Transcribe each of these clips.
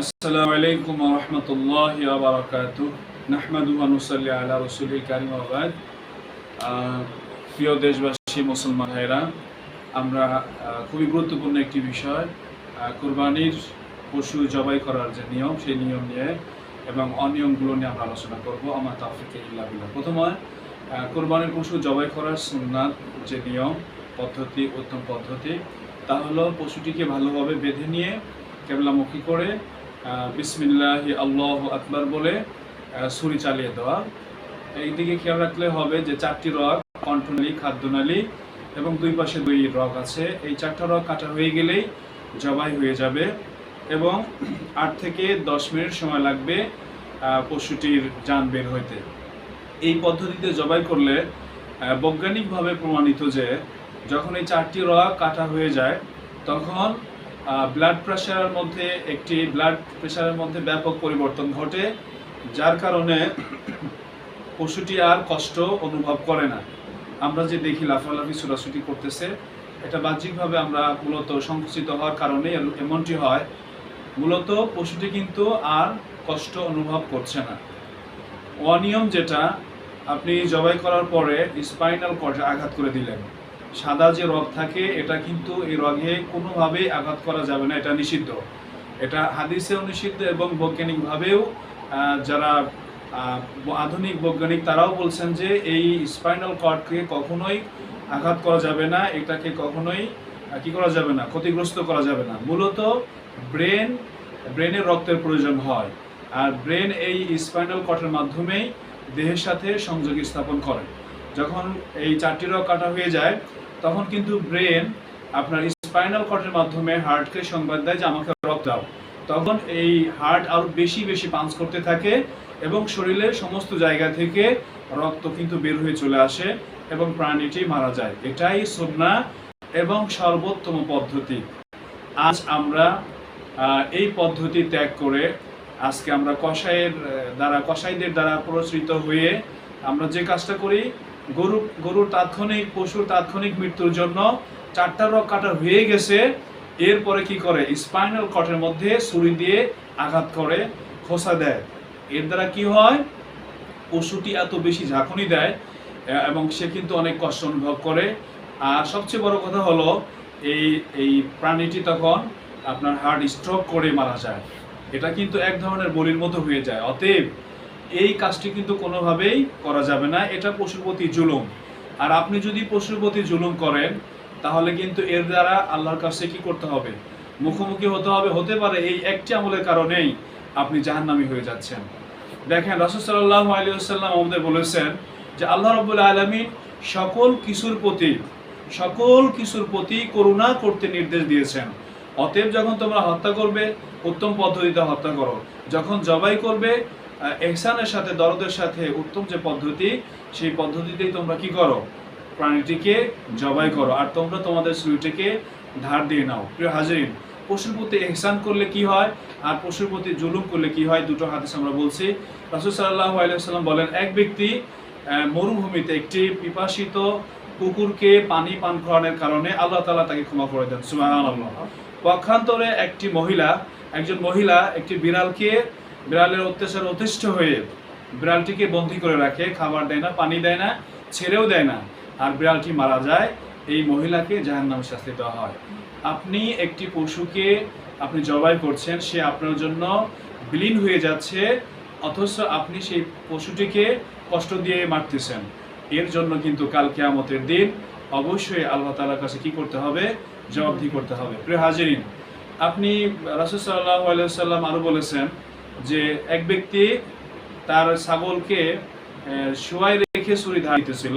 আসসালামু আলাইকুম রহমতুল্লাহ বারাকাত নাহমাদু আনুসাল্লি আলা রসুল কারিম আবাদ প্রিয় দেশবাসী, মুসলমান ভাইরা, আমরা খুবই গুরুত্বপূর্ণ একটি বিষয় কুরবানির পশু জবাই করার যে নিয়ম, সেই নিয়ম নিয়ে এবং অনিয়মগুলো নিয়ে আমরা আলোচনা করব। আমার তাফিকে ইল্লা বিল্লাহ। প্রথমে কোরবানির পশু জবাই করার সুন্নাত যে নিয়ম, পদ্ধতি, উত্তম পদ্ধতি, তা হলো পশুটিকে ভালোভাবে বেঁধে নিয়ে কেবলামুখী করে বিসমিল্লাহি আল্লাহ আকবার বলে ছুরি চালিয়ে দেওয়া। এই দিকে খেয়াল রাখলে হবে যে চারটি রগ, কণ্ঠনালী, খাদ্যনালী এবং দুই পাশে দুই রগ আছে। এই চারটা রগ কাটা হয়ে গেলেই জবাই হয়ে যাবে এবং আট থেকে দশ মিনিট সময় লাগবে পশুটির যান বের হইতে। এই পদ্ধতিতে জবাই করলে বৈজ্ঞানিকভাবে প্রমাণিত যে যখন এই চারটি রগ কাটা হয়ে যায়, তখন ব্লাড প্রেশারের মধ্যে একটি ব্লাড প্রেশারের মধ্যে ব্যাপক পরিবর্তন ঘটে, যার কারণে পশুটি আর কষ্ট অনুভব করে না। আমরা যে দেখি, লাফালাফি, ছোটাছুটি করতেছে, এটা বাহ্যিকভাবে আমরা মূলত সংকুচিত হওয়ার কারণে এমনটি হয়। মূলত পশুটি কিন্তু আর কষ্ট অনুভব করছে না। অনিয়ম যেটা, আপনি জবাই করার পরে স্পাইনাল কর্ডে আঘাত করে দিলেন। সাদা যে রগ থাকে, এটা কিন্তু এই রগে কোনোভাবেই আঘাত করা যাবে না, এটা নিষিদ্ধ। এটা হাদিসেও নিষিদ্ধ এবং বৈজ্ঞানিকভাবেও যারা আধুনিক বৈজ্ঞানিক, তারাও বলছেন যে এই স্পাইনাল কর্ডকে কখনোই আঘাত করা যাবে না, এটাকে কখনোই কি করা যাবে না, ক্ষতিগ্রস্ত করা যাবে না। মূলত ব্রেন, ব্রেনের রক্তের প্রয়োজন হয়, আর ব্রেন এই স্পাইনাল কর্ডের মাধ্যমেই দেহের সাথে সংযোগ স্থাপন করে। যখন এই চারটি রগ কাটা হয়ে যায়, তখন কিন্তু ব্রেন আপনার স্পাইনাল কর্ডের মাধ্যমে হার্টকে সংবাদ দেয় যে আমাকে রক্ত দাও। তখন এই হার্ট আরও বেশি বেশি পাঞ্চ করতে থাকে এবং শরীরের সমস্ত জায়গা থেকে রক্ত কিন্তু বের হয়ে চলে আসে এবং প্রাণীটি মারা যায়। এটাই সন্না এবং সর্বোত্তম পদ্ধতি। আজ আমরা এই পদ্ধতি ত্যাগ করে আজকে আমরা কষাইয়ের দ্বারা কষাইদের দ্বারা প্ররোচিত হয়ে আমরা যে কাজটা করি গরু, গরুর তাৎক্ষণিক, পশুর তাৎক্ষণিক মৃত্যুর জন্য চারটা রক কাটা হয়ে গেছে। এরপরে কি করে? স্পাইনাল কটের মধ্যে ছুরি দিয়ে আঘাত করে, খোসা দেয়। এর দ্বারা কি হয়? পশুটি এত বেশি ঝাঁকুনি দেয় এবং সে কিন্তু অনেক কষ্ট অনুভব করে। আর সবচেয়ে বড় কথা হলো, এই এই প্রাণীটি তখন আপনার হার্ট স্ট্রোক করে মারা যায়। এটা কিন্তু এক ধরনের বলির মতো হয়ে যায়। অতএব এই কাজটি কিন্তু কোনোভাবেই করা যাবে না। এটা পশুর প্রতি জুলুম। আর আপনি যদি পশুর প্রতি জুলুম করেন, তাহলে কিন্তু এর দ্বারা আল্লাহর কাছে কি করতে হবে? মুখোমুখি হতে হবে। হতে পারে এই একটি আমলের কারণেই আপনি জাহান্নামী হয়ে যাচ্ছেন। দেখেন আলাইহি ওয়াসাল্লাম আমাদের বলেছেন যে আল্লাহ রাব্বুল আলামিন সকল কিছুর প্রতি, সকল কিছুর প্রতি করুণা করতে নির্দেশ দিয়েছেন। অতএব যখন তোমরা হত্যা করবে, উত্তম পদ্ধতিতে হত্যা করো। যখন জবাই করবে এহসানের সাথে, দরদের সাথে উত্তম যে পদ্ধতি, সেই পদ্ধতিতেই তোমরা কি করো? প্রাণীটিকে জবাই করো। আর তোমরা তোমাদের শরীরটিকে ধার দিয়ে নাও। প্রিয় হাজিরিন, পশুর প্রতি এহসান করলে কি হয়? আর পশুর প্রতি জুলুম করলে কি হয়? দুটো হাদিস আমরা বলছি। রাসূল সাল্লাল্লাহু আলাইহি ওয়াসাল্লাম বলেন, এক ব্যক্তি মরুভূমিতে একটি পিপাসিত কুকুরকে পানি পান করানোর কারণে আল্লাহ তালা তাকে ক্ষমা করে দেন। সুবহানাল্লাহ। পক্ষান্তরে একটি মহিলা, একজন মহিলা, একটি বিড়ালকে বিড়ালের অত্যাচার অতিষ্ঠ হয়ে বিড়ালটিকে বন্দি করে রাখে, খাবার দেয় না, পানি দেয় না, ছেড়েও দেয় না। আর বিড়ালটি মারা যায়, এই মহিলাকে জাহান্নাম শাস্তি দেওয়া হয়। আপনি একটি পশুকে আপনি জবাই করছেন, সে আপনার জন্য বিলীন হয়ে যাচ্ছে, অথচ আপনি সেই পশুটিকে কষ্ট দিয়ে মারতেছেন। এর জন্য কিন্তু কাল কেয়ামতের দিন অবশ্যই আল্লাহ তাআলার কাছে কি করতে হবে? জবাবদি করতে হবে। প্রিয় হাজিরিন, আপনি রাসূল সাল্লাল্লাহু আলাইহি সাল্লাম আরও বলেছেন যে এক ব্যক্তি তার ছাগলকে শোয়াই রেখে ছুরি ধারিতেছিল।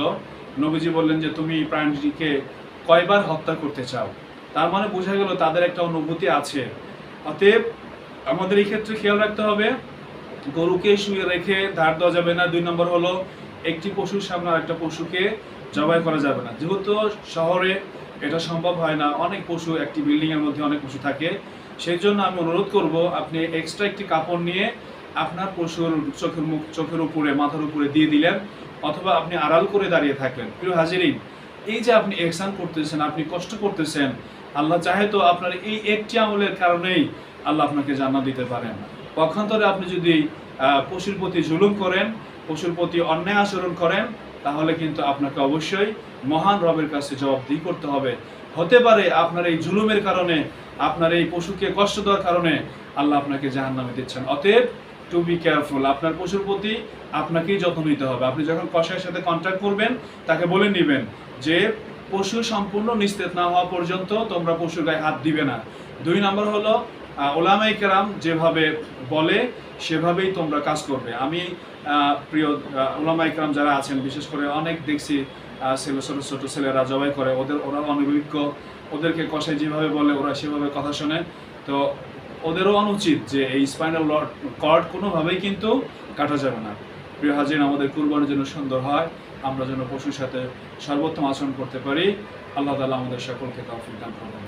নবীজি বললেন যে, তুমি প্রাণীটিকে কয়বার হত্যা করতে চাও? তার মানে বোঝা গেল তাদের একটা অনুভূতি আছে। অতএব আমাদের এই ক্ষেত্রে খেয়াল রাখতে হবে, গরুকে শুয়ে রেখে ধার দেওয়া যাবে না। দুই নম্বর হলো, একটি পশুর সামনে একটা পশুকে জবাই করা যাবে না। যেহেতু শহরে এটা সম্ভব হয় না, অনেক পশু একটি বিল্ডিং এর মধ্যে অনেক পশু থাকে। সেই জন্য আমি অনুরোধ করব, আপনি এক্সট্রা একটি কাপড় নিয়ে আপনার পশুর চোখের মুখ চোখের উপরে, মাথার উপরে দিয়ে দিলেন, অথবা আপনি আড়াল করে দাঁড়িয়ে থাকলেন। প্রিয় হাজিরিন, এই যে আপনি এহসান করতেছেন, আপনি কষ্ট করতেছেন, আল্লাহ চাহে তো আপনার এই একটি আমলের কারণেই আল্লাহ আপনাকে জান্নাত দিতে পারেন। পক্ষান্তরে আপনি যদি পশুর প্রতি জুলুম করেন, পশুর প্রতি অন্যায় আচরণ করেন তাহলে কিন্তু আপনাকে অবশ্যই মহান রবের কাছে জবাবদিহি করতে হবে। হতে পারে আপনার এই জুলুমের কারণে, আপনার এই পশুকে কষ্ট দেওয়ার কারণে আল্লাহ আপনাকে জাহান্নামে দিচ্ছেন। অতএব টু বি কেয়ারফুল আপনার পশুর প্রতি আপনাকেই যত্ন নিতে হবে। আপনি যখন কষাইয়ের সাথে কন্ট্যাক্ট করবেন, তাকে বলে নেবেন যে, পশু সম্পূর্ণ নিস্তেজ না হওয়া পর্যন্ত তোমরা পশুর গায়ে হাত দিবে না। দুই নম্বর হলো ওলামাই কেরাম যেভাবে বলে, সেভাবেই তোমরা কাজ করবে। আমি প্রিয় আহ, ওলামাই যারা আছেন বিশেষ করে অনেক দেখছি ছেলে ছোট ছোট ছেলেরা জবাই করে ওদের ওরা অনভিজ্ঞ ওদেরকে কষাই যেভাবে বলে ওরা সেভাবে কথা শোনে। তো ওদেরও অনুচিত যে এই স্পাইনাল কর্ড কোনোভাবেই কিন্তু কাটা যাবে না। প্রিয় হাজির আমাদের কুরবানির জন্য সুন্দর হয় আমরা যেন পশুর সাথে সর্বোত্তম আচরণ করতে পারি। আল্লাহ তালা আমাদের সকলকে তৌফিক দান করবেন